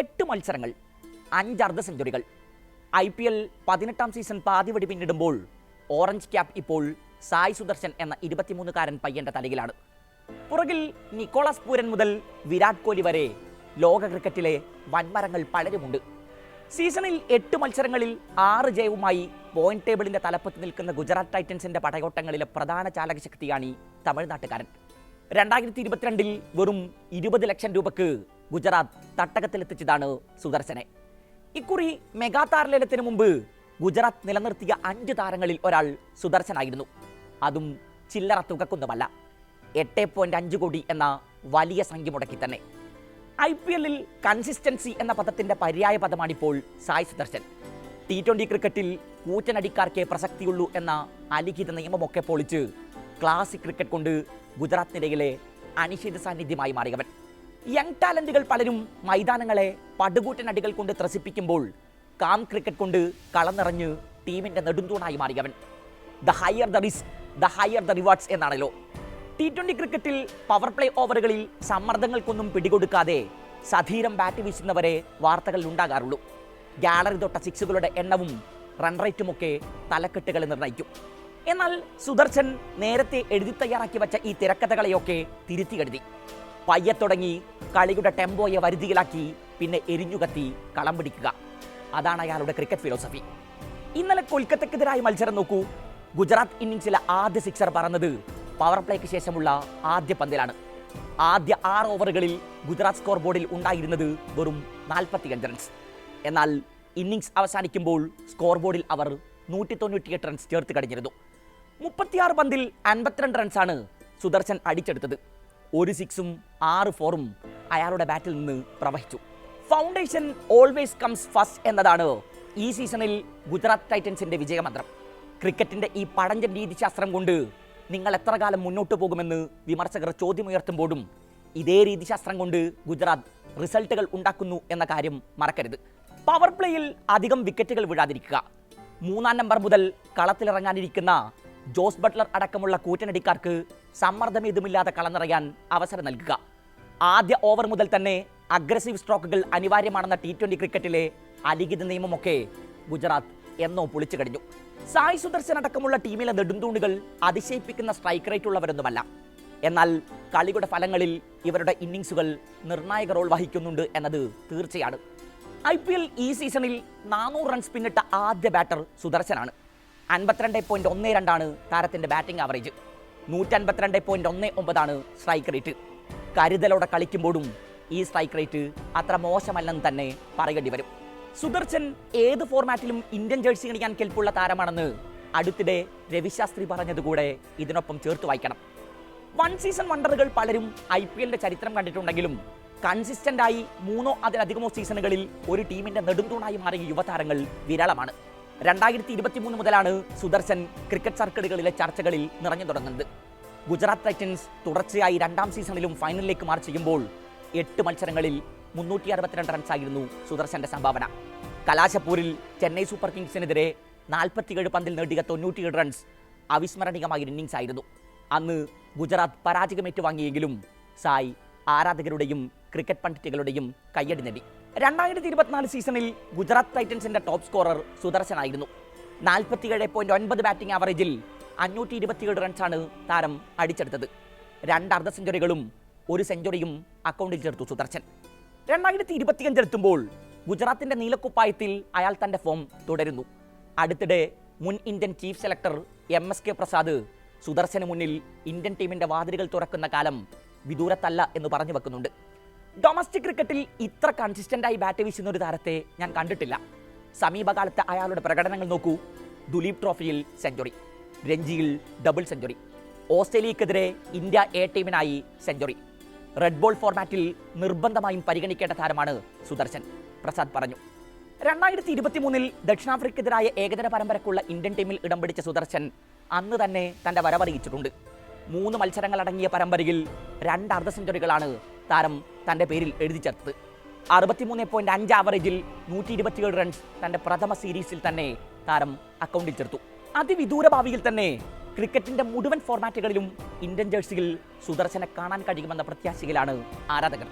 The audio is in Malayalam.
എട്ട് മത്സരങ്ങൾ അഞ്ച് അർദ്ധ സെഞ്ചുറികൾ. ഐ പി എൽ പതിനെട്ടാം സീസൺ പാതിവടി പിന്നിടുമ്പോൾ ഓറഞ്ച് ക്യാപ് ഇപ്പോൾ സായ് സുദർശൻ എന്ന ഇരുപത്തിമൂന്നുകാരൻ പയ്യന്റെ തലയിലാണ്. പുറകിൽ നിക്കോളാസ് പൂരൻ മുതൽ വിരാട് കോഹ്ലി വരെ ലോക ക്രിക്കറ്റിലെ വൻമരങ്ങൾ പലരുമുണ്ട്. സീസണിൽ എട്ട് മത്സരങ്ങളിൽ ആറ് ജയവുമായി പോയിന്റ് ടേബിളിന്റെ തലപ്പത്ത് നിൽക്കുന്ന ഗുജറാത്ത് ടൈറ്റൻസിന്റെ പടയോട്ടങ്ങളിലെ പ്രധാന ചാലകശക്തിയാണ് ഈ തമിഴ്നാട്ടുകാരൻ. രണ്ടായിരത്തി ഇരുപത്തിരണ്ടിൽ വെറും ഇരുപത് ലക്ഷം രൂപക്ക് ഗുജറാത്ത് തട്ടകത്തിലെത്തിച്ചതാണ് സുദർശനെ. ഇക്കുറി മെഗാ താരലേലത്തിന് മുമ്പ് ഗുജറാത്ത് നിലനിർത്തിയ അഞ്ച് താരങ്ങളിൽ ഒരാൾ സുദർശനായിരുന്നു. അതും ചില്ലറ തുകക്കൊന്നുമല്ല. എട്ട് പോയിന്റ് അഞ്ച് കോടി എന്ന വലിയ സംഖ്യ മുടക്കി തന്നെ. ഐ പി എല്ലിൽ കൺസിസ്റ്റൻസി എന്ന പദത്തിന്റെ പര്യായ പദമാണിപ്പോൾ സായ് സുദർശൻ. ടി ട്വന്റി ക്രിക്കറ്റിൽ കൂറ്റനടിക്കാർക്കേ പ്രസക്തിയുള്ളൂ എന്ന അലിഖിത നിയമമൊക്കെ പൊളിച്ച് ക്ലാസിക് ക്രിക്കറ്റ് കൊണ്ട് ഗുജറാത്ത് നിരയിലെ അനിശ്ചിത സാന്നിധ്യമായി മാറിയവൻ. യങ് ടാലന്റുകൾ പലരും മൈതാനങ്ങളെ പടുകൂറ്റനടികൾ കൊണ്ട് ത്രസിപ്പിക്കുമ്പോൾ കാം ക്രിക്കറ്റ് കൊണ്ട് കളനിറഞ്ഞ് ടീമിന്റെ നെടുന്തൂണായി മാറിയവൻ the higher the risk the higher the rewards എന്നാണല്ലോ. ടി ട്വന്റി ക്രിക്കറ്റിൽ പവർ പ്ലേ ഓവറുകളിൽ സമ്മർദ്ദങ്ങൾക്കൊന്നും പിടികൊടുക്കാതെ സധീരം ബാറ്റ് വീശുന്നവരെ വാർത്തകളിൽ ഉണ്ടാകാറുള്ളൂ. ഗാലറി തൊട്ട സിക്സുകളുടെ എണ്ണവും റൺ റേറ്റുമൊക്കെ തലക്കെട്ടുകൾ നിർണയിക്കും എന്നാൽ സുദർശൻ നേരത്തെ എഴുതി തയ്യാറാക്കി വച്ച ഈ തിരക്കഥകളെയൊക്കെ തിരുത്തി എഴുതി. പയ്യെ തുടങ്ങി കളിയുടെ ടെമ്പോയെ വരുതിയിലാക്കി പിന്നെ എരിഞ്ഞുകത്തി കളം പിടിക്കുക. അതാണ് അയാളുടെ ക്രിക്കറ്റ് ഫിലോസഫി ഇന്നലെ കൊൽക്കത്തക്കെതിരായ മത്സരം നോക്കൂ. ഗുജറാത്ത് ഇന്നിംഗ്സിലെ ആദ്യ സിക്സർ പറന്നത് പവർ പ്ലേക്ക് ശേഷമുള്ള ആദ്യ പന്തിലാണ്. ആദ്യ ആറ് ഓവറുകളിൽ ഗുജറാത്ത് സ്കോർ ബോർഡിൽ ഉണ്ടായിരുന്നത് വെറും നാൽപ്പത്തിയഞ്ച് റൺസ് എന്നാൽ ഇന്നിംഗ്സ് അവസാനിക്കുമ്പോൾ സ്കോർ ബോർഡിൽ അവർ നൂറ്റി തൊണ്ണൂറ്റിയെട്ട് റൺസ് ചേർത്ത് കഴിഞ്ഞിരുന്നു മുപ്പത്തിയാറ് പന്തിൽ അൻപത്തിരണ്ട് റൺസാണ് സുദർശൻ അടിച്ചെടുത്തത്. ഒരു സിക്സും ആറ് ഫോറും അയാളുടെ ബാറ്റിൽ നിന്ന് പ്രവഹിച്ചു. ഫൗണ്ടേഷൻ ഓൾവേസ് കംസ് ഫസ്റ്റ് എന്നതാണ് ഈ സീസണിൽ ഗുജറാത്ത് ടൈറ്റൻസിന്റെ വിജയമന്ത്രം. ക്രിക്കറ്റിന്റെ ഈ പഴഞ്ചൻ രീതിശാസ്ത്രം കൊണ്ട് നിങ്ങൾ എത്ര കാലം മുന്നോട്ട് പോകുമെന്ന് വിമർശകർ ചോദ്യമുയർത്തുമ്പോഴും ഇതേ രീതിശാസ്ത്രം കൊണ്ട് ഗുജറാത്ത് റിസൾട്ടുകൾ ഉണ്ടാക്കുന്നു എന്ന കാര്യം മറക്കരുത്. പവർ പ്ലേയിൽ അധികം വിക്കറ്റുകൾ വീഴാതിരിക്കുക മൂന്നാം നമ്പർ മുതൽ കളത്തിലിറങ്ങാനിരിക്കുന്ന ജോസ് ബട്ട്ലർ അടക്കമുള്ള കൂറ്റനടിക്കാർക്ക് സമ്മർദ്ദം ഇതുമില്ലാതെ കളനിറയാൻ അവസരം നൽകുക. ആദ്യ ഓവർ മുതൽ തന്നെ അഗ്രസീവ് സ്ട്രോക്കുകൾ അനിവാര്യമാണെന്ന ടി ട്വന്റി ക്രിക്കറ്റിലെ അലിഖിത നിയമമൊക്കെ ഗുജറാത്ത് എന്നോ പൊളിച്ചു കഴിഞ്ഞു. സായി സുദർശൻ അടക്കമുള്ള ടീമിലെ നെടുന്തൂണുകൾ അതിശയിപ്പിക്കുന്ന സ്ട്രൈക്ക് റേറ്റ് ഉള്ളവരൊന്നുമല്ല. എന്നാൽ കളിയുടെ ഫലങ്ങളിൽ ഇവരുടെ ഇന്നിങ്സുകൾ നിർണായക റോൾ വഹിക്കുന്നുണ്ട് എന്നത് തീർച്ചയാണ്. ഐ പി എൽ ഈ സീസണിൽ നാനൂറ് റൺസ് പിന്നിട്ട ആദ്യ ബാറ്റർ സുദർശനാണ്. അൻപത്തിരണ്ട് പോയിന്റ് ഒന്ന് രണ്ടാണ് താരത്തിന്റെ ബാറ്റിംഗ് ആവറേജ് നൂറ്റൻപത്തിരണ്ട് പോയിന്റ് ഒന്ന് ഒമ്പതാണ് സ്ട്രൈക്ക് റേറ്റ് കരുതലോടെ കളിക്കുമ്പോഴും ഈ സ്ട്രൈക്ക് റേറ്റ് അത്ര മോശമല്ലെന്ന് തന്നെ പറയേണ്ടി വരും. സുദർശൻ ഏത് ഫോർമാറ്റിലും ഇന്ത്യൻ ജേഴ്സി കളിക്കാൻ കെൽപ്പുള്ള താരമാണെന്ന് അടുത്തിടെ രവിശാസ്ത്രി പറഞ്ഞതുകൂടെ ഇതിനൊപ്പം ചേർത്ത് വായിക്കണം. വൺ സീസൺ വണ്ടറുകൾ പലരും ഐ പി എല്ലിന്റെ ചരിത്രം കണ്ടിട്ടുണ്ടെങ്കിലും കൺസിസ്റ്റന്റ് ആയി മൂന്നോ അതിലധികമോ സീസണുകളിൽ ഒരു ടീമിന്റെ നെടുന്തൂണായി മാറിയ യുവതാരങ്ങൾ വിരളമാണ്. രണ്ടായിരത്തി ഇരുപത്തി മൂന്ന് മുതലാണ് സുദർശൻ ക്രിക്കറ്റ് സർക്കിളുകളിലെ ചർച്ചകളിൽ നിറഞ്ഞു തുടങ്ങുന്നത്. ഗുജറാത്ത് ടൈറ്റൻസ് തുടർച്ചയായി രണ്ടാം സീസണിലും ഫൈനലിലേക്ക് മാർച്ച് ചെയ്യുമ്പോൾ എട്ട് മത്സരങ്ങളിൽ മുന്നൂറ്റി അറുപത്തിരണ്ട് റൺസായിരുന്നു സുദർശന്റെ സംഭാവന. കലാശപ്പൂരിൽ ചെന്നൈ സൂപ്പർ കിങ്സിനെതിരെ നാൽപ്പത്തിയേഴ് പന്തിൽ നേടിയ തൊണ്ണൂറ്റിയേഴ് റൺസ് അവിസ്മരണീയമായ ഇന്നിംഗ്സ് ആയിരുന്നു. അന്ന് ഗുജറാത്ത് പരാജയം ഏറ്റുവാങ്ങിയെങ്കിലും സായ് ആരാധകരുടെയും ക്രിക്കറ്റ് പണ്ഡിറ്റുകളുടെയും കയ്യടി നേടി. രണ്ടായിരത്തി ഇരുപത്തിനാല് സീസണിൽ ഗുജറാത്ത് ടൈറ്റൻസിന്റെ ടോപ്പ് സ്കോറർ സുദർശനായിരുന്നു. നാൽപ്പത്തിയേഴ് പോയിന്റ് ഒൻപത് ബാറ്റിംഗ് ആവറേജിൽ അഞ്ഞൂറ്റി ഇരുപത്തിയേഴ് റൺസാണ് താരം അടിച്ചെടുത്തത്. രണ്ട് അർദ്ധ സെഞ്ചുറികളും ഒരു സെഞ്ചുറിയും അക്കൗണ്ടിൽ ചേർത്തു സുദർശൻ. രണ്ടായിരത്തി ഇരുപത്തിയഞ്ച് എത്തുമ്പോൾ ഗുജറാത്തിന്റെ നീലക്കുപ്പായത്തിൽ അയാൾ തന്റെ ഫോം തുടരുന്നു. അടുത്തിടെ മുൻ Indian chief selector M S K Prasad സുദർശന് മുന്നിൽ ഇന്ത്യൻ ടീമിന്റെ വാതിലുകൾ തുറക്കുന്ന കാലം വിദൂരത്തല്ല എന്ന് പറഞ്ഞു വെക്കുന്നുണ്ട്. ഡൊമസ്റ്റിക് ക്രിക്കറ്റിൽ ഇത്ര കൺസിസ്റ്റന്റായി ബാറ്റ് വീശുന്ന ഒരു താരത്തെ ഞാൻ കണ്ടിട്ടില്ല. സമീപകാലത്ത് അയാളുടെ പ്രകടനങ്ങൾ നോക്കൂ. ദുലീപ് ട്രോഫിയിൽ സെഞ്ചുറി രഞ്ജിയിൽ ഡബിൾ സെഞ്ചുറി ഓസ്ട്രേലിയക്കെതിരെ ഇന്ത്യ എ ടീമിനായി സെഞ്ചുറി റെഡ് ബോൾ ഫോർമാറ്റിൽ നിർബന്ധമായും പരിഗണിക്കേണ്ട താരമാണ് സുദർശൻ പ്രസാദ് പറഞ്ഞു. രണ്ടായിരത്തി ഇരുപത്തി മൂന്നിൽ ദക്ഷിണാഫ്രിക്കെതിരായ ഏകദിന പരമ്പരക്കുള്ള ഇന്ത്യൻ ടീമിൽ ഇടം പിടിച്ച സുദർശൻ അന്ന് തന്നെ തന്റെ വരവറിയിച്ചിട്ടുണ്ട്. മൂന്ന് മത്സരങ്ങളടങ്ങിയ പരമ്പരയിൽ രണ്ട് അർദ്ധ സെഞ്ചുറികളാണ് താരം തന്റെ പേരിൽ എഴുതി ചേർത്തത്. അറുപത്തിമൂന്ന് പോയിന്റ് അഞ്ച് ആവറേജിൽ നൂറ്റി ഇരുപത്തിയേഴ് റൺസ് തന്റെ പ്രഥമ സീരീസിൽ തന്നെ താരം അക്കൗണ്ടിൽ ചേർത്തു. അതിവിദൂര ഭാവിയിൽ തന്നെ ക്രിക്കറ്റിന്റെ മുഴുവൻ ഫോർമാറ്റുകളിലും ഇന്ത്യൻ ജേഴ്സിയിൽ സുദർശനെ കാണാൻ കഴിയുമെന്ന പ്രത്യാശയിലാണ് ആരാധകർ.